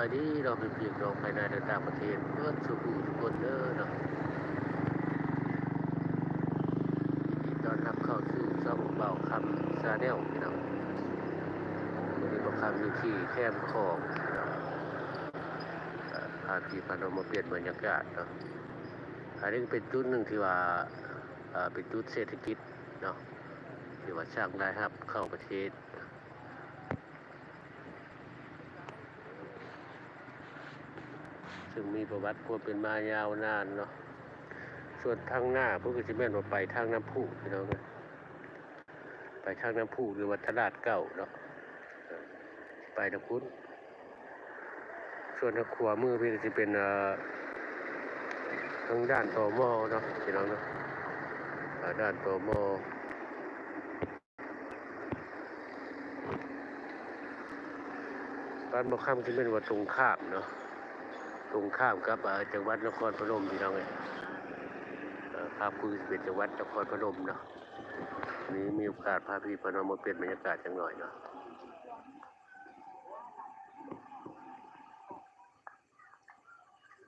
บายดีเราเป็นเพียงน้องภายในและต่างประเทศเพื่อสุขทุกคนเด้อเนาะยินดีต้อนรับเข้าสู่ช่องเบาคำซาแนลพี่น้องวันนี้เบาคำอยู่ที่แคมป์ของเนาะเอ่อพาพี่พานมาเปลี่ยนบรรยากาศเนาะอันนี้เป็นจุดหนึ่งที่ว่าเอ่อเป็นจุดเศรษฐกิจเนาะที่ว่าสร้างรายรับเข้าประเทศ ซึ่งมีประวัติความเป็นมายาวนานเนาะส่วนทางหน้าพวกก็จแม่นว่าไปทางน้ำพุพี่น้องนะไปทางน้ำพุหรือวัดตลาดเก่าเนาะไปทางพุ้นส่วนทางขวามือพี่จะเป็นเอ่อทางด้านต่อมอเนาะพี่น้องเนาะด้านต่อมอบ้านบ่อค่ำจะเป็นว่าตรงข้ามเนาะ ตรงข้ามกับจังหวัดนครพนมพี่น้องเอ้ยเอ่อภาพคือเป็นจังหวัดนครพนมเนาะนี้มีโอกาสพาพี่พน้องมาเปลี่ยนบรรยากาศจังหน่อยเนาะ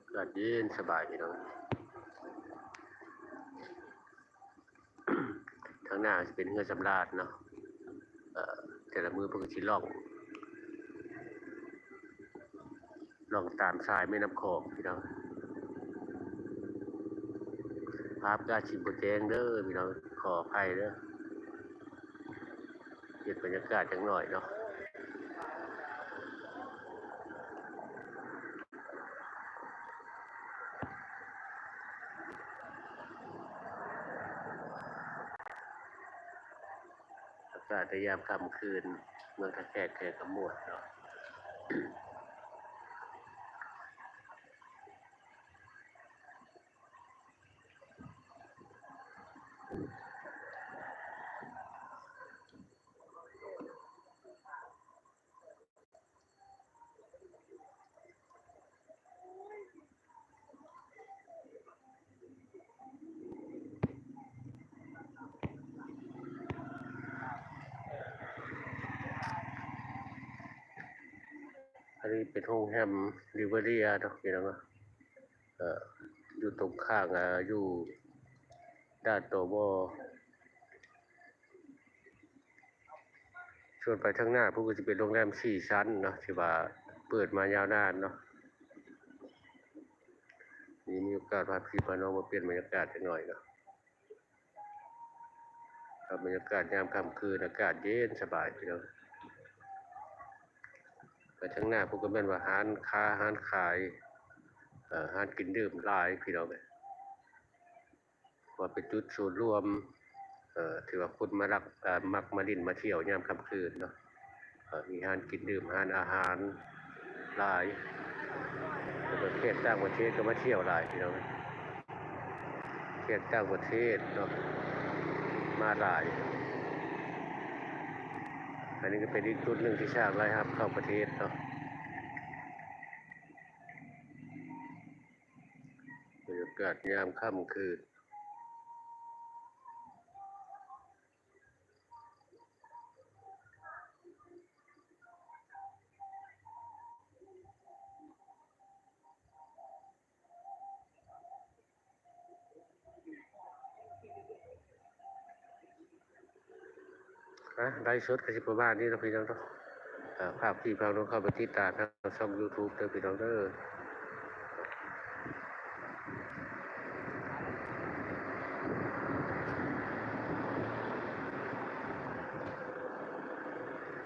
อากาศเย็นสบายพี่น้องทางหน้าจะเป็นเงือสำราญเนาะแต่ละมือเพิ่งชิล่อง ลองตามสายแม่น้ำโขงพี่น้องภาพกาชิบแจงเด้อพี่น้องขออภัยเด้อเก็บบรรยากาศจังหน่อยเนาะอากาศยามค่ำคืน เมืองตะแคกแคกระมวดเนาะ อันนี้เป็นโรงแรมริเวอรียเนาะพี่น้องเนะอ่ออยู่ตรงข้างอ่าอยู่ด้านตัวบอส่วนไปทางหน้าพวกก็จะเป็นโรงแรมสี่ชั้นเนาะที่ว่าเปิดมายาวนานเนาะนี่มีโอกาสพาพี่พาน้องมาเปลี่ยนบรรยากาศหน่อยเนาะครับบรรยากาศยามค่ำคืนอากาศเย็นสบายพี่น้อง ไปทางหน้าพวกก็แม่นว่าห้านค้าห้านขายห้านกินดื่มลายพี่น้องเอ้ยว่าเป็นจุดศูนย์รวมเอ่อว่าคนมารักมักมาดินมาเที่ยวยามค่ำคืนเนาะเอ่อมีห้านกินดื่มห้านอาหารหลายแล้วก็เทศต่างประเทศก็มาเที่ยวหลายพี่น้องเอ้ยเทศต่างประเทศเนาะมาหลาย อันนี้ก็เป็นอีกจุดหนึ่งที่สร้างรายรับ เข้าประเทศเนาะบรรยากาศยามค่ำคืน นะไลฟ์สดก็สิบประมาณนี้นะพี่น้องเนาะภาพที่พี่น้องเข้าไปติดตามทางช่อง YouTube เด้อพี่น้องเด้อ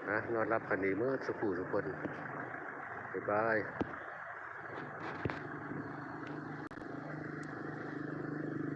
นะนอนรับกันดีเมื่อสุขุสุคนบ๊ายบาย